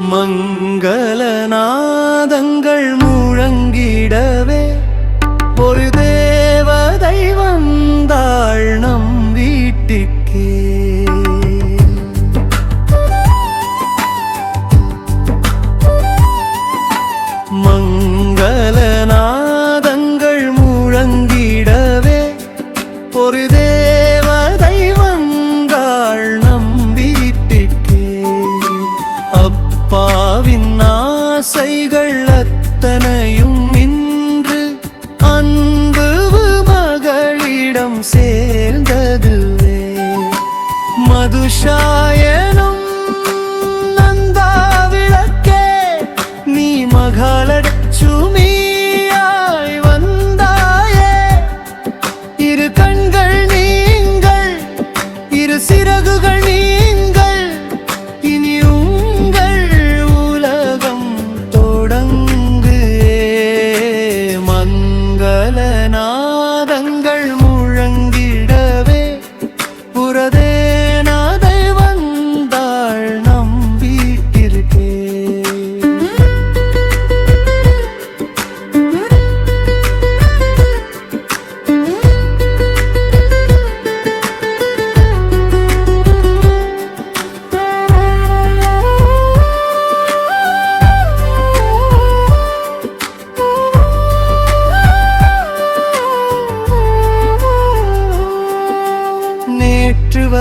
மங்களநாதங்கள் முழங்கிடவே ஆசைகள் அத்தனையும் இன்று அன்பு மகளிடம் சேர்ந்ததுவே. மதுஷா உங்கள்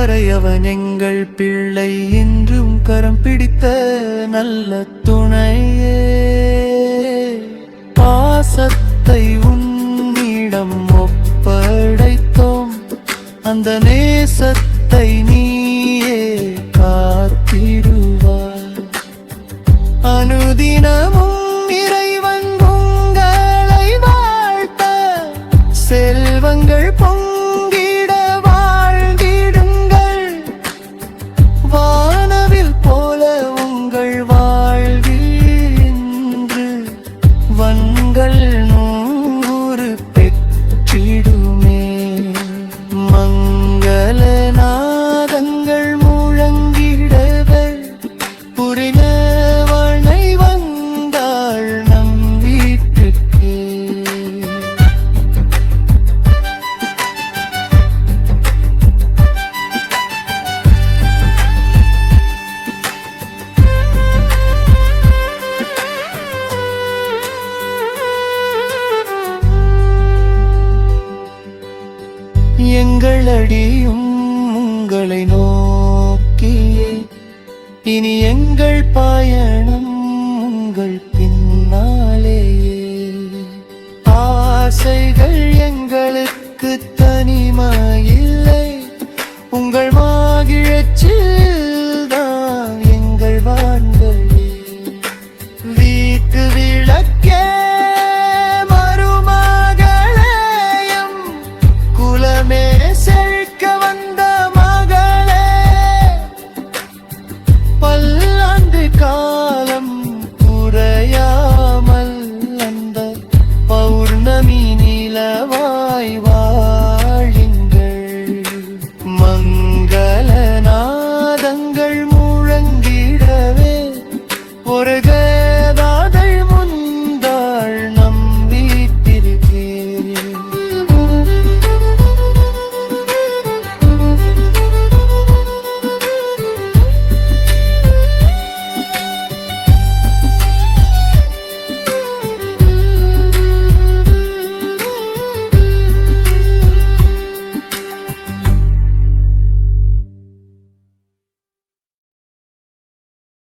கரையவன் எங்கள் பிள்ளை என்றும் கரம் பிடித்த நல்ல துணையே. பாசத்தை உன்னிடம் ஒப்படைத்தோம். அந்த நேசத்தை நீயே காத்திடுவார் அனுதினமும் இறை પાગલનું